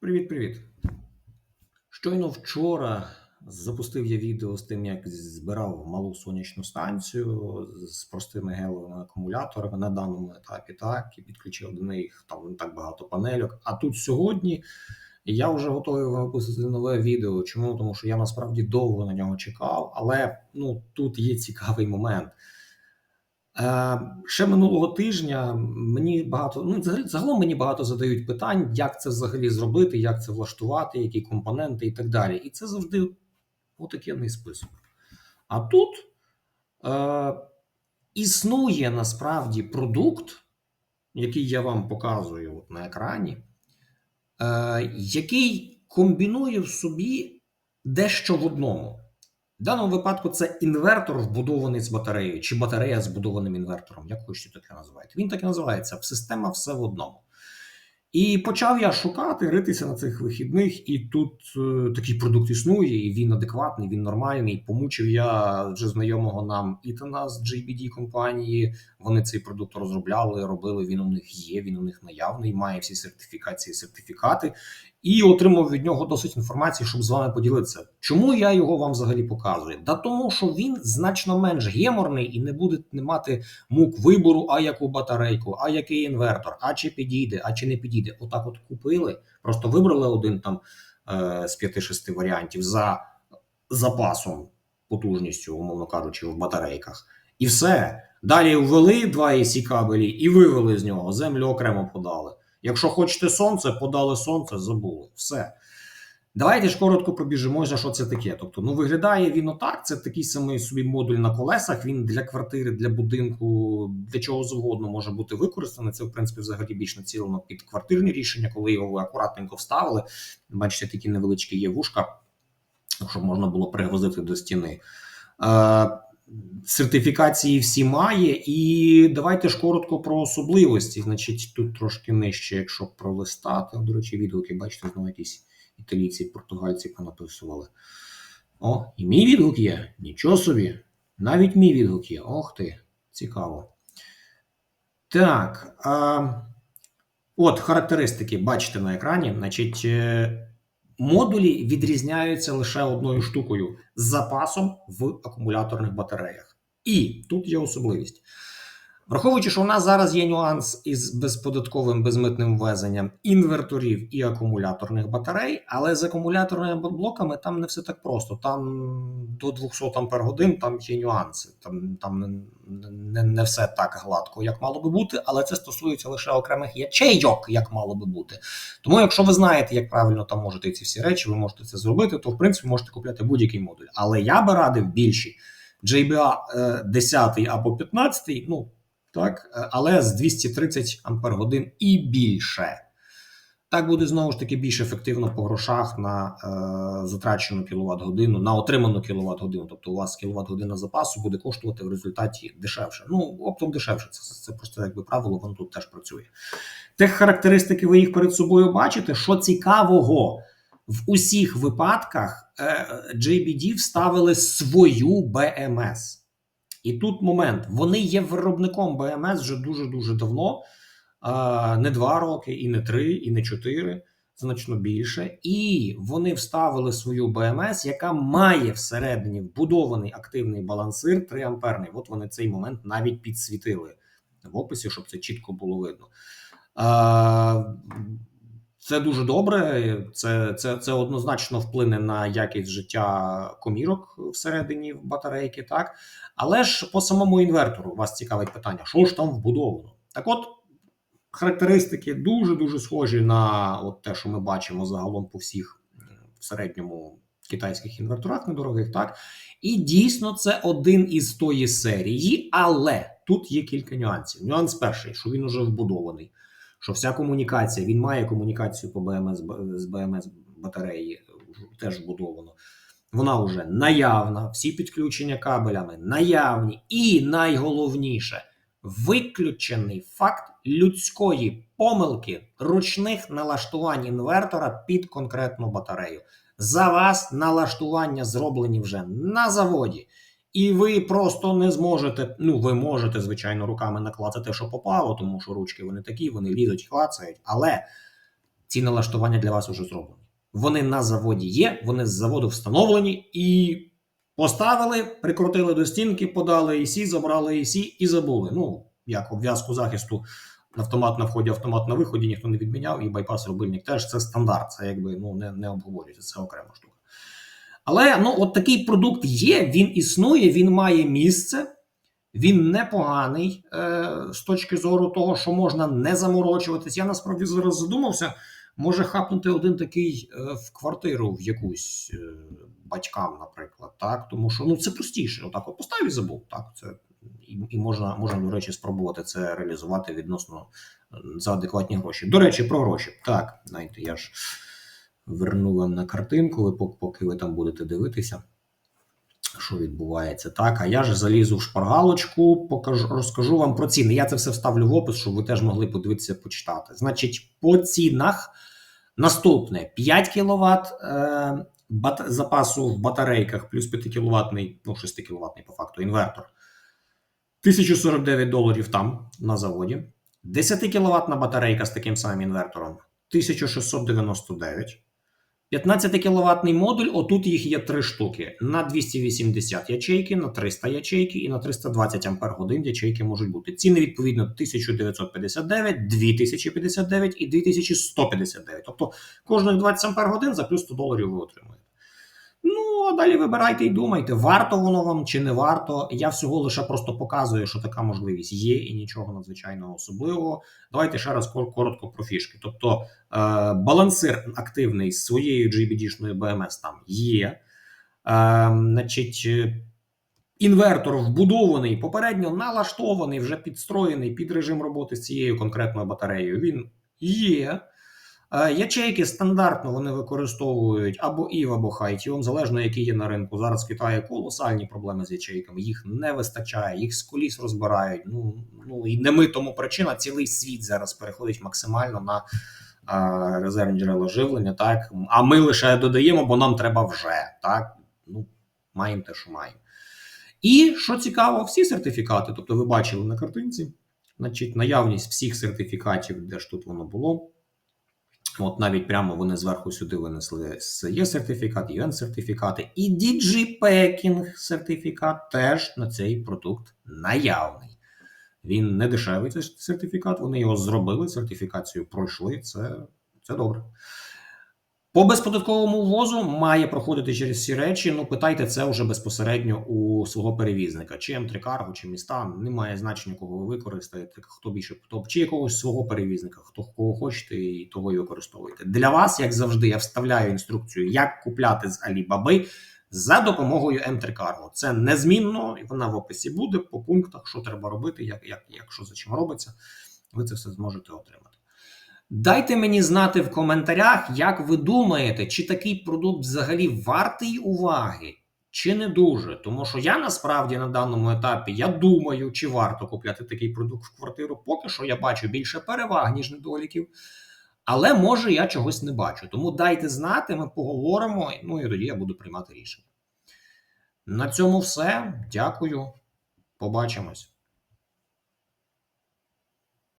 Привіт-привіт. Щойно вчора запустив я відео з тим, як збирав малу сонячну станцію з простими гелевими акумуляторами на даному етапі, так, і підключив до них там не так багато панельок. А тут сьогодні я вже готовий випустити нове відео. Чому? Тому що я насправді довго на нього чекав, але ну, тут є цікавий момент. Е, ще минулого тижня мені багато, ну загалом мені багато задають питань, як це взагалі зробити, як це влаштувати, які компоненти і так далі. І це завжди отакенний список. А тут е, існує насправді продукт, який я вам показую от на екрані, е, який комбінує в собі дещо в одному. В даному випадку це інвертор, вбудований з батареєю, чи батарея з будованим інвертором, як хочете таке називаєте. Він так і називається система все в одному. І почав я шукати, ритися на цих вихідних, і тут е, такий продукт існує, і він адекватний, він нормальний. Помучив я вже знайомого нам Ітана з JBD компанії. Вони цей продукт розробляли, робили. Він у них є, він у них наявний, має всі сертифікації, сертифікати, і отримав від нього досить інформації, щоб з вами поділитися. Чому я його вам взагалі показую? Да тому, що він значно менш геморний і не буде не мати мук вибору, а яку батарейку, а який інвертор, а чи підійде, а чи не підійде. Отак, от купили, просто вибрали один там е, з 5-6 варіантів за запасом, потужністю, умовно кажучи, в батарейках, і все. Далі ввели два AC кабелі і вивели з нього, землю окремо подали. Якщо хочете сонце, подали сонце, забули. Все. Давайте ж коротко пробіжимося, що це таке. Тобто, ну виглядає він отак. Це такий самий собі модуль на колесах. Він для квартири, для будинку, для чого завгодно може бути використаний. Це, в принципі, взагалі більш націлено під квартирні рішення, коли його ви акуратненько вставили. Бачите, такі невеличкі є вушка, щоб можна було пригвозити до стіни. Сертифікації всі має, і давайте ж коротко про особливості. Значить, тут трошки нижче, якщо пролистати. До речі, відгуки, бачите, знову якісь італійці, португальці понаписували. О, і мій відгук є. Нічого собі. Навіть мій відгук є. Ох ти, цікаво. Так. А, От характеристики бачите на екрані. Значить, е, модулі відрізняються лише одною штукою з запасом в акумуляторних батареях. І тут є особливість. Враховуючи, що у нас зараз є нюанс із безподатковим безмитним ввезенням інверторів і акумуляторних батарей, але з акумуляторними блоками там не все так просто. Там до 200 ампер годин там є нюанси. Там там не, не все так гладко, як мало би бути, але це стосується лише окремих ячейок, як мало би бути. Тому, якщо ви знаєте, як правильно там можете ці всі речі, ви можете це зробити, то в принципі можете купляти будь-який модуль. Але я би радив більші JBA 10 е, або 15, ну так, е, але з 230 ампер годин і більше. Так буде знову ж таки більш ефективно по грошах на е, затрачену кіловат годину, на отриману кіловат годину. Тобто у вас кіловат година запасу буде коштувати в результаті дешевше. Ну, оптом дешевше. Це це просто якби правило, воно тут теж працює. Тих характеристики, ви їх перед собою бачите. Що цікавого, в усіх випадках е, JBD вставили свою BMS. І тут момент: вони є виробником БМС вже дуже дуже давно, не два роки, і не три, і не чотири, значно більше. І вони вставили свою БМС, яка має всередині вбудований активний балансир 3 амперний. От вони цей момент навіть підсвітили в описі, щоб це чітко було видно. Це дуже добре, це це, це однозначно вплине на якість життя комірок всередині батарейки, так але ж по самому інвертору вас цікавить питання, що ж там вбудовано? Так, от характеристики дуже дуже схожі на от те, що ми бачимо загалом по всіх в середньому китайських інверторах недорогих, так і дійсно це один із тої серії, але тут є кілька нюансів. Нюанс перший, що він уже вбудований що вся комунікація, він має комунікацію по БМС з БМС батареї, теж вбудовано. Вона вже наявна, всі підключення кабелями наявні, і найголовніше виключений факт людської помилки ручних налаштувань інвертора під конкретну батарею. За вас налаштування зроблені вже на заводі. І ви просто не зможете. Ну, ви можете, звичайно, руками наклацати, що попало, тому що ручки вони такі, вони лізуть, клацають. Але ці налаштування для вас вже зроблені. Вони на заводі є, вони з заводу встановлені і поставили, прикрутили до стінки, подали ІСі, забрали ІСі і забули. Ну, як обв'язку захисту автомат на вході, автомат на виході ніхто не відміняв, і байпас рубильник теж це стандарт, це якби ну не, не обговорюється, це окрема штука. Але ну, от такий продукт є, він існує, він має місце. Він непоганий е, з точки зору того, що можна не заморочуватись. Я насправді зараз задумався, може хапнути один такий е, в квартиру в якусь е, батькам, наприклад. Так, тому що ну це простіше. Отак, от поставив і забув. Так, це і, і можна, можна, до речі, спробувати це реалізувати відносно е, за адекватні гроші. До речі, про гроші. Так, знаєте, я ж верну вам на картинку, поки ви там будете дивитися що відбувається. Так, а я ж залізу в шпаргалочку, покажу, розкажу вам про ціни. Я це все вставлю в опис, щоб ви теж могли подивитися, почитати. Значить, по цінах наступне 5 кВт е, бат, запасу в батарейках, плюс 5 кВт, ну 6 кВт по факту інвертор. 1049 доларів там на заводі. 10 кВт батарейка з таким самим інвертором 1699. 15 кВт модуль, отут їх є три штуки. На 280 ячейки, на 300 ячейки і на 320 Ампер годин ячейки можуть бути. Ціни відповідно 1959, 2059 і 2159. Тобто кожних 20 Ампер годин за плюс 100 доларів ви отримуєте. Ну, а далі вибирайте і думайте, варто воно вам чи не варто. Я всього лише просто показую, що така можливість є, і нічого надзвичайного особливого. Давайте ще раз коротко про фішки. Тобто, е, балансир активний з своєю GBD-шною BMS там є. Е, значить, е, інвертор вбудований, попередньо налаштований, вже підстроєний під режим роботи з цією конкретною батареєю. Він є. Е, Ячейки стандартно вони використовують або EVE, або Hitium, залежно які є на ринку. Зараз в Китаї колосальні проблеми з ячейками, їх не вистачає, їх з коліс розбирають. Ну, ну і не ми тому причина. Цілий світ зараз переходить максимально на е, резервні джерела живлення. Так, а ми лише додаємо, бо нам треба вже. Так, ну маємо те, що маємо. І що цікаво, всі сертифікати, тобто ви бачили на картинці, значить, наявність всіх сертифікатів, де ж тут воно було. От навіть прямо вони зверху сюди винесли є сертифікат, UN сертифікати і DigiPacking сертифікат теж на цей продукт наявний. Він не дешевий цей сертифікат. Вони його зробили, сертифікацію пройшли. Це, це добре. По безподатковому ввозу має проходити через всі речі. Ну, питайте це вже безпосередньо у свого перевізника, чи М3 Cargo, чи міста. Немає значення, кого ви використаєте, хто більше хто чи якогось свого перевізника, хто кого хочете, і того і використовуєте. Для вас, як завжди, я вставляю інструкцію, як купляти з Alibaba за допомогою М3 Cargo. Це незмінно, і вона в описі буде по пунктах, що треба робити, як, як, як що за чим робиться. Ви це все зможете отримати. Дайте мені знати в коментарях, як ви думаєте, чи такий продукт взагалі вартий уваги, чи не дуже. Тому що я насправді на даному етапі я думаю, чи варто купляти такий продукт в квартиру. Поки що я бачу більше переваг, ніж недоліків. Але може я чогось не бачу. Тому дайте знати, ми поговоримо, ну і тоді я буду приймати рішення. На цьому все. Дякую. Побачимось.